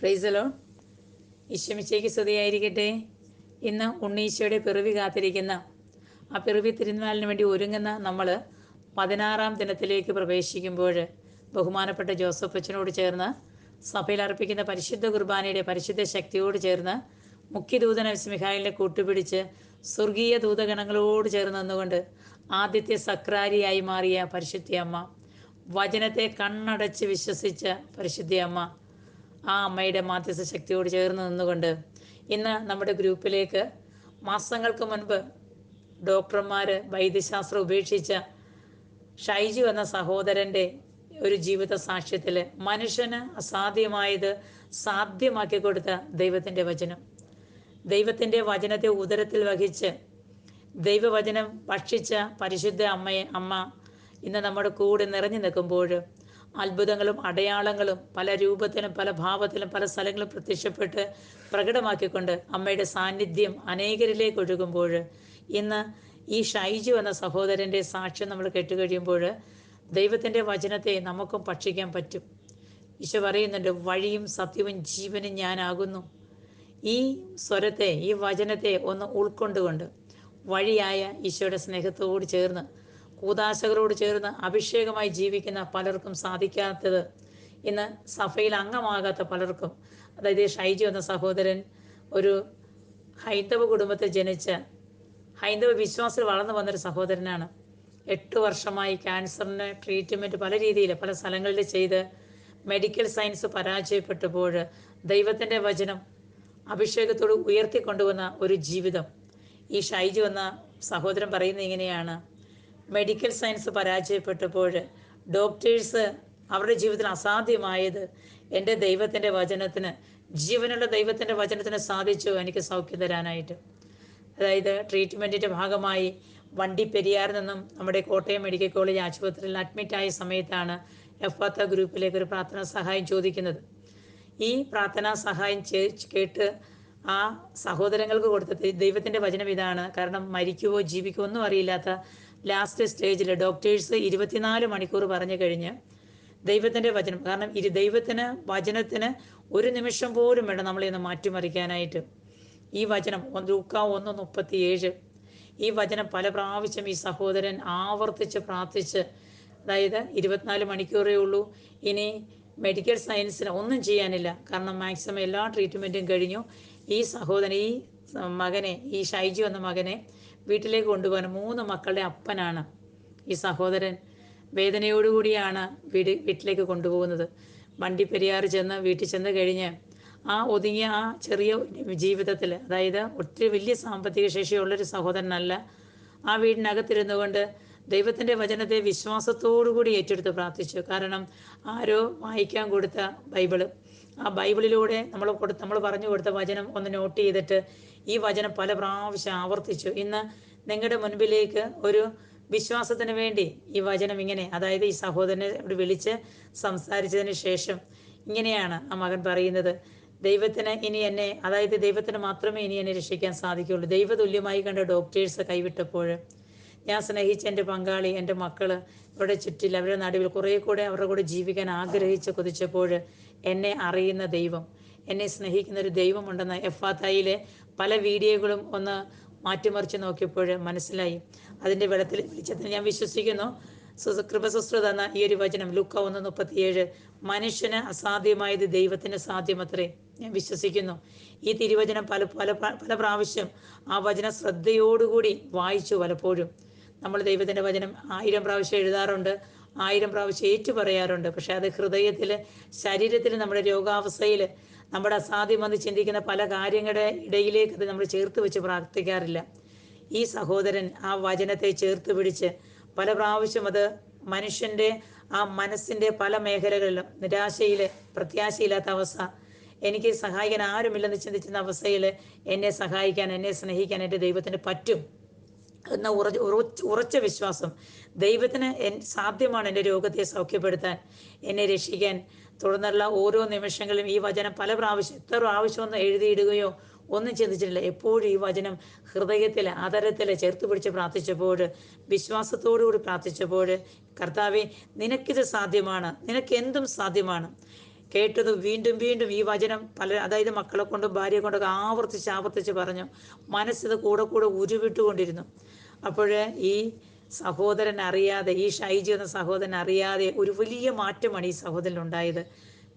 പ്രൈസലോ ഈശ്വമിച്ചയ്ക്ക് സ്തുതിയായിരിക്കട്ടെ. ഇന്ന് ഉണ്ണീശോയുടെ പിറവി കാത്തിരിക്കുന്ന ആ പിറവി തിരുനാളിന് വേണ്ടി ഒരുങ്ങുന്ന നമ്മൾ പതിനാറാം ദിനത്തിലേക്ക് പ്രവേശിക്കുമ്പോൾ ബഹുമാനപ്പെട്ട ജോസഫ് അച്ഛനോട് ചേർന്ന് സഭയിൽ അർപ്പിക്കുന്ന പരിശുദ്ധ കുർബാനയുടെ പരിശുദ്ധ ശക്തിയോട് ചേർന്ന് മുഖ്യദൂതന സ്മിഹായിലെ കൂട്ടുപിടിച്ച് സ്വർഗീയ ദൂതഗണങ്ങളോട് ചേർന്ന് നിന്നുകൊണ്ട് ആദ്യത്തെ സക്രാരിയായി മാറിയ പരിശുദ്ധ അമ്മ. വചനത്തെ കണ്ണടച്ച് വിശ്വസിച്ച പരിശുദ്ധ അമ്മ. ആ അമ്മയുടെ മാധ്യസ്ഥ ശക്തിയോട് ചേർന്ന് നിന്നുകൊണ്ട് ഇന്ന് നമ്മുടെ ഗ്രൂപ്പിലേക്ക് മാസങ്ങൾക്ക് മുൻപ് ഡോക്ടർമാർ വൈദ്യശാസ്ത്രം ഉപേക്ഷിച്ച ഷൈജു എന്ന സഹോദരന്റെ ഒരു ജീവിത സാക്ഷ്യത്തിൽ മനുഷ്യന് അസാധ്യമായത് സാധ്യമാക്കി കൊടുത്ത ദൈവത്തിന്റെ വചനം. ദൈവത്തിന്റെ വചനത്തെ ഉദരത്തിൽ വഹിച്ച് ദൈവവചനം ഭക്ഷിച്ച പരിശുദ്ധ അമ്മയെ അമ്മ ഇന്ന് നമ്മുടെ കൂടെ നിറഞ്ഞു നിൽക്കുമ്പോൾ അത്ഭുതങ്ങളും അടയാളങ്ങളും പല രൂപത്തിലും പല ഭാവത്തിലും പല സ്ഥലങ്ങളും പ്രത്യക്ഷപ്പെട്ട് പ്രകടമാക്കിക്കൊണ്ട് അമ്മയുടെ സാന്നിധ്യം അനേകരിലേക്ക് ഒഴുകുമ്പോൾ ഇന്ന് ഈ ഷൈജു എന്ന സഹോദരന്റെ സാക്ഷ്യം നമ്മൾ കേട്ടുകഴിയുമ്പോൾ ദൈവത്തിന്റെ വചനത്തെ നമുക്കും ഭക്ഷിക്കാൻ പറ്റും. ഈശോ പറയുന്നുണ്ട് വഴിയും സത്യവും ജീവനും ഞാനാകുന്നു. ഈ സ്വരത്തെ ഈ വചനത്തെ ഒന്ന് ഉൾക്കൊണ്ടുകൊണ്ട് വഴിയായ ഈശോയുടെ സ്നേഹത്തോട് ചേർന്ന് കൂതാശകളോട് ചേർന്ന് അഭിഷേകമായി ജീവിക്കുന്ന പലർക്കും സാധിക്കാത്തത് ഇന്ന് സഭയിൽ അംഗമാകാത്ത പലർക്കും. അതായത് ഷൈജി എന്ന സഹോദരൻ ഒരു ഹൈന്ദവ കുടുംബത്തിൽ ജനിച്ച ഹൈന്ദവ വിശ്വാസത്തിൽ വളർന്നു വന്നൊരു സഹോദരനാണ്. എട്ട് വർഷമായി ക്യാൻസറിന് ട്രീറ്റ്മെന്റ് പല രീതിയിൽ പല സ്ഥലങ്ങളിൽ ചെയ്ത് മെഡിക്കൽ സയൻസ് പരാജയപ്പെട്ടപ്പോൾ ദൈവത്തിന്റെ വചനം അഭിഷേകത്തോട് ഉയർത്തിക്കൊണ്ടുവന്ന ഒരു ജീവിതം. ഈ ഷൈജി എന്ന സഹോദരൻ പറയുന്നത് ഇങ്ങനെയാണ്. മെഡിക്കൽ സയൻസ് പരാജയപ്പെട്ടപ്പോൾ ഡോക്ടേഴ്സ് അവരുടെ ജീവിതത്തിൽ അസാധ്യമായത് എന്റെ ദൈവത്തിന്റെ വചനത്തിന് ജീവനുള്ള ദൈവത്തിന്റെ വചനത്തിന് സാധിച്ചു എനിക്ക് സൗഖ്യം തരാനായിട്ട്. അതായത് ട്രീറ്റ്മെന്റിന്റെ ഭാഗമായി വണ്ടി പെരിയാറിൽ നിന്നും നമ്മുടെ കോട്ടയം മെഡിക്കൽ കോളേജ് ആശുപത്രിയിൽ അഡ്മിറ്റായ സമയത്താണ് എഫാത്ത ഗ്രൂപ്പിലേക്ക് ഒരു പ്രാർത്ഥനാ സഹായം ചോദിക്കുന്നത്. ഈ പ്രാർത്ഥനാ സഹായം കേട്ട് ആ സഹോദരങ്ങൾക്ക് കൊടുത്ത ദൈവത്തിന്റെ വചനം ഇതാണ്. കാരണം മരിക്കുവോ ജീവിക്കുവോ ഒന്നും അറിയില്ലാത്ത ലാസ്റ്റ് സ്റ്റേജിൽ ഡോക്ടേഴ്സ് ഇരുപത്തിനാല് മണിക്കൂർ പറഞ്ഞു കഴിഞ്ഞ് ദൈവത്തിന്റെ വചനം. കാരണം ഇരു ദൈവത്തിന് വചനത്തിന് ഒരു നിമിഷം പോലും വേണം നമ്മളെ ഒന്ന് മാറ്റിമറിക്കാനായിട്ട്. ഈ വചനം ലൂക്ക ഒന്ന് മുപ്പത്തി ഏഴ് ഈ വചനം പല പ്രാവശ്യം ഈ സഹോദരൻ ആവർത്തിച്ച് പ്രാർത്ഥിച്ച് അതായത് ഇരുപത്തിനാല് മണിക്കൂറേ ഉള്ളൂ. ഇനി മെഡിക്കൽ സയൻസിന് ഒന്നും ചെയ്യാനില്ല. കാരണം മാക്സിമം എല്ലാ ട്രീറ്റ്മെന്റും കഴിഞ്ഞു. ഈ സഹോദരൻ ഈ മകനെ ഈ ഷൈജു എന്ന മകനെ വീട്ടിലേക്ക് കൊണ്ടുപോകാൻ മൂന്ന് മക്കളുടെ അപ്പനാണ് ഈ സഹോദരൻ. വേദനയോടുകൂടിയാണ് വീട് വീട്ടിലേക്ക് കൊണ്ടുപോകുന്നത്. വണ്ടി പെരിയാറ് ചെന്ന് വീട്ടിൽ ചെന്ന് കഴിഞ്ഞ് ആ ഒതുങ്ങിയ ആ ചെറിയ ജീവിതത്തിൽ അതായത് ഒത്തിരി വലിയ സാമ്പത്തിക ശേഷിയുള്ളൊരു സഹോദരനല്ല ആ വീടിനകത്തിരുന്നു കൊണ്ട് ദൈവത്തിന്റെ വചനത്തെ വിശ്വാസത്തോടുകൂടി ഏറ്റെടുത്ത് പ്രാർത്ഥിച്ചു. കാരണം ആരോ വായിക്കാൻ കൊടുത്ത ബൈബിൾ. ആ ബൈബിളിലൂടെ നമ്മൾ കൊടുത്ത് നമ്മൾ പറഞ്ഞു കൊടുത്ത വചനം ഒന്ന് നോട്ട് ചെയ്തിട്ട് ഈ വചനം പല പ്രാവശ്യം ആവർത്തിച്ചു. ഇന്ന് നിങ്ങളുടെ മുൻപിലേക്ക് ഒരു വിശ്വാസത്തിന് വേണ്ടി ഈ വചനം ഇങ്ങനെ അതായത് ഈ സഹോദരനെ വിളിച്ച് സംസാരിച്ചതിന് ശേഷം ഇങ്ങനെയാണ് ആ മകൻ പറയുന്നത്. ദൈവത്തിന് ഇനി എന്നെ അതായത് ദൈവത്തിന് മാത്രമേ ഇനി എന്നെ രക്ഷിക്കാൻ സാധിക്കുകയുള്ളൂ. ദൈവതുല്യമായി കണ്ട ഡോക്ടേഴ്സ് കൈവിട്ടപ്പോൾ ഞാൻ സ്നേഹിച്ച എന്റെ പങ്കാളി എന്റെ മക്കൾ ഇവിടെ ചുറ്റിൽ അവരുടെ നടുവിൽ കുറേ കൂടെ അവരുടെ കൂടെ ജീവിക്കാൻ ആഗ്രഹിച്ച് കൊതിച്ചപ്പോൾ എന്നെ അറിയുന്ന ദൈവം എന്നെ സ്നേഹിക്കുന്ന ഒരു ദൈവമുണ്ടെന്ന് എഫാത്തായിലെ പല വീഡിയോകളും ഒന്ന് മാറ്റിമറിച്ച് നോക്കിയപ്പോൾ മനസ്സിലായി. അതിന്റെ വെള്ളത്തിൽ വിളിച്ചതിന് ഞാൻ വിശ്വസിക്കുന്നു. കൃപസുസ്ത്ര തന്ന ഈ ഒരു വചനം ലുക്ക ഒന്ന് മുപ്പത്തിയേഴ്. മനുഷ്യന് അസാധ്യമായത് ദൈവത്തിന് സാധ്യമത്രേ ഞാൻ വിശ്വസിക്കുന്നു. ഈ തിരുവചനം പല പല പല പ്രാവശ്യം ആ വചനം ശ്രദ്ധയോടുകൂടി വായിച്ചു പലപ്പോഴും. നമ്മൾ ദൈവത്തിന്റെ വചനം ആയിരം പ്രാവശ്യം എഴുതാറുണ്ട് ആയിരം പ്രാവശ്യം ഏറ്റു പറയാറുണ്ട് പക്ഷെ അത് ഹൃദയത്തിൽ ശരീരത്തിൽ നമ്മുടെ രോഗാവസ്ഥയിൽ നമ്മുടെ അസാധ്യമെന്ന് ചിന്തിക്കുന്ന പല കാര്യങ്ങളുടെ ഇടയിലേക്ക് അത് നമ്മൾ ചേർത്ത് വെച്ച് പ്രാർത്ഥിക്കാറില്ല. ഈ സഹോദരൻ ആ വചനത്തെ ചേർത്ത് പിടിച്ച് പല പ്രാവശ്യം അത് മനുഷ്യന്റെ ആ മനസ്സിന്റെ പല മേഖലകളിലും നിരാശയിൽ പ്രത്യാശയില്ലാത്ത അവസ്ഥ. എനിക്ക് സഹായിക്കാൻ ആരുമില്ലെന്ന് ചിന്തിച്ചിരുന്ന അവസ്ഥയിൽ എന്നെ സഹായിക്കാൻ എന്നെ സ്നേഹിക്കാൻ എന്റെ ദൈവത്തിന് പറ്റും എന്ന ഉറച്ച ഉറച്ച വിശ്വാസം ദൈവത്തിന് സാധ്യമാണ് എന്റെ രോഗത്തെ സൗഖ്യപ്പെടുത്താൻ എന്നെ രക്ഷിക്കാൻ. തുടർന്നുള്ള ഓരോ നിമിഷങ്ങളിലും ഈ വചനം പല പ്രാവശ്യം എത്ര പ്രാവശ്യമൊന്നും എഴുതിയിടുകയോ ഒന്നും ചിന്തിച്ചിട്ടില്ല. എപ്പോഴും ഈ വചനം ഹൃദയത്തിൽ ആദരത്തിൽ ചേർത്ത് പിടിച്ച് പ്രാർത്ഥിച്ചപ്പോൾ വിശ്വാസത്തോടുകൂടി പ്രാർത്ഥിച്ചപ്പോൾ കർത്താവെ നിനക്കിത് സാധ്യമാണ്. നിനക്ക് എന്തും സാധ്യമാണ്. കേട്ടത് വീണ്ടും വീണ്ടും ഈ വചനം പല അതായത് മക്കളെ കൊണ്ടും ഭാര്യയെ കൊണ്ടൊക്കെ ആവർത്തിച്ച് ആവർത്തിച്ച് പറഞ്ഞു. മനസ്സിത് കൂടെ കൂടെ ഉരുവിട്ടുകൊണ്ടിരുന്നു. അപ്പോൾ ഈ സഹോദരൻ അറിയാതെ ഈ ഷൈജി എന്ന സഹോദരൻ അറിയാതെ ഒരു വലിയ മാറ്റമാണ് ഈ സഹോദരൻ ഉണ്ടായത്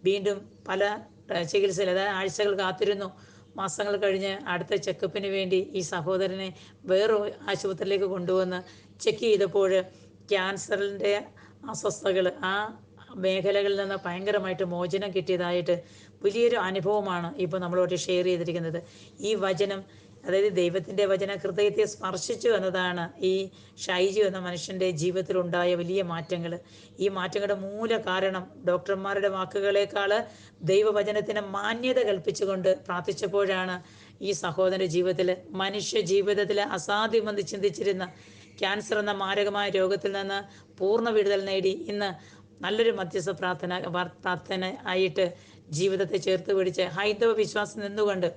വീണ്ടും പല ചികിത്സയിൽ അതായത് ആഴ്ചകൾ കാത്തിരുന്നു. മാസങ്ങൾ കഴിഞ്ഞ് അടുത്ത ചെക്കപ്പിന് വേണ്ടി ഈ സഹോദരനെ വേറെ ആശുപത്രിയിലേക്ക് കൊണ്ടുവന്ന് ചെക്ക് ചെയ്തപ്പോൾ ക്യാൻസറിന്റെ അസ്വസ്ഥതകൾ ആ മേഖലകളിൽ നിന്ന് ഭയങ്കരമായിട്ട് മോചനം കിട്ടിയതായിട്ട് വലിയൊരു അനുഭവമാണ് ഇപ്പോൾ നമ്മളോട് ഷെയർ ചെയ്തിരിക്കുന്നത്. ഈ വചനം അതായത് ദൈവത്തിന്റെ വചന ഹൃദയത്തെ സ്പർശിച്ചു എന്നതാണ് ഈ ഷൈജു എന്ന മനുഷ്യന്റെ ജീവിതത്തിലുണ്ടായ വലിയ മാറ്റങ്ങൾ ഈ മാറ്റങ്ങളുടെ മൂല കാരണം ഡോക്ടർമാരുടെ വാക്കുകളേക്കാൾ ദൈവവചനത്തിന് മാന്യത കൽപ്പിച്ചുകൊണ്ട് പ്രാർത്ഥിച്ചപ്പോഴാണ് ഈ സഹോദരന്റെ ജീവിതത്തിൽ മനുഷ്യ ജീവിതത്തിൽ അസാധ്യമെന്ന് ചിന്തിച്ചിരുന്ന ക്യാൻസർ എന്ന മാരകമായ രോഗത്തിൽ നിന്ന് പൂർണ വിടുതൽ നേടി. ഇന്ന് നല്ലൊരു മധ്യസ്ഥ പ്രാർത്ഥന പ്രാർത്ഥന ആയിട്ട് ജീവിതത്തെ ചേർത്ത് പിടിച്ച് ഹൈന്ദവ വിശ്വാസം നിന്നുകൊണ്ട്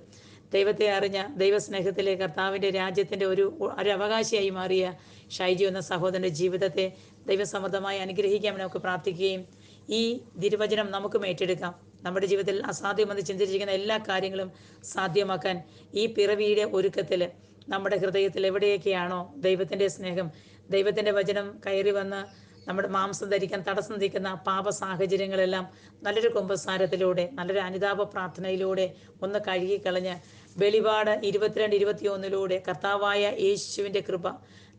ദൈവത്തെ അറിഞ്ഞ ദൈവസ്നേഹത്തിലെ കർത്താവിന്റെ രാജ്യത്തിന്റെ ഒരു ഒരവകാശിയായി മാറിയ ഷൈജു എന്ന സഹോദരന്റെ ജീവിതത്തെ ദൈവസമൃദ്ധമായി അനുഗ്രഹിക്കാൻ നമുക്ക് പ്രാർത്ഥിക്കുകയും ഈ തിരുവചനം നമുക്കും ഏറ്റെടുക്കാം. നമ്മുടെ ജീവിതത്തിൽ അസാധ്യമെന്ന് ചിന്തിച്ചിരിക്കുന്ന എല്ലാ കാര്യങ്ങളും സാധ്യമാക്കാൻ ഈ പിറവിയുടെ ഒരുക്കത്തിൽ നമ്മുടെ ഹൃദയത്തിൽ എവിടെയൊക്കെയാണോ ദൈവത്തിന്റെ സ്നേഹം ദൈവത്തിന്റെ വചനം കയറി വന്ന് നമ്മുടെ മാംസം ധരിക്കാൻ തടസ്സം നിൽക്കുന്ന പാപ സാഹചര്യങ്ങളെല്ലാം നല്ലൊരു കുമ്പസാരത്തിലൂടെ നല്ലൊരു അനുതാപ പ്രാർത്ഥനയിലൂടെ ഒന്ന് കഴുകിക്കളഞ്ഞ് വെളിപാട് ഇരുപത്തിരണ്ട് ഇരുപത്തി ഒന്നിലൂടെ കർത്താവായ യേശുവിന്റെ കൃപ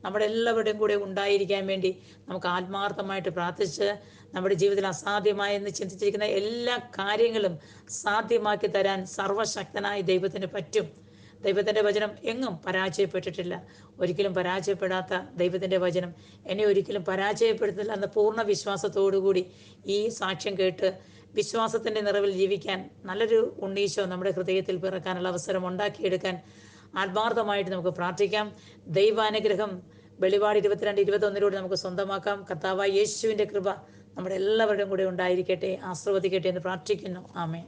നമ്മുടെ എല്ലാവരുടെയും കൂടെ ഉണ്ടായിരിക്കാൻ വേണ്ടി നമുക്ക് ആത്മാർത്ഥമായിട്ട് പ്രാർത്ഥിച്ച് നമ്മുടെ ജീവിതത്തിൽ അസാധ്യമായെന്ന് ചിന്തിച്ചിരിക്കുന്ന എല്ലാ കാര്യങ്ങളും സാധ്യമാക്കി തരാൻ സർവശക്തനായ ദൈവത്തിന് പറ്റും. ദൈവത്തിന്റെ വചനം എങ്ങും പരാജയപ്പെട്ടിട്ടില്ല. ഒരിക്കലും പരാജയപ്പെടാത്ത ദൈവത്തിന്റെ വചനം എന്നെ ഒരിക്കലും പരാജയപ്പെടുത്തില്ല എന്ന പൂർണ വിശ്വാസത്തോടുകൂടി ഈ സാക്ഷ്യം കേട്ട് വിശ്വാസത്തിന്റെ നിറവിൽ ജീവിക്കാൻ നല്ലൊരു ഉണ്ണീശോ നമ്മുടെ ഹൃദയത്തിൽ പിറക്കാനുള്ള അവസരം ഉണ്ടാക്കിയെടുക്കാൻ ആത്മാർത്ഥമായിട്ട് നമുക്ക് പ്രാർത്ഥിക്കാം. ദൈവാനുഗ്രഹം വെളിപാട് ഇരുപത്തിരണ്ട് ഇരുപത്തൊന്നിലൂടെ നമുക്ക് സ്വന്തമാക്കാം. കർത്താവായ യേശുവിന്റെ കൃപ നമ്മുടെ എല്ലാവരുടെയും കൂടെ ഉണ്ടായിരിക്കട്ടെ. ആശ്രവദിക്കട്ടെ എന്ന് പ്രാർത്ഥിക്കുന്നു. ആമേ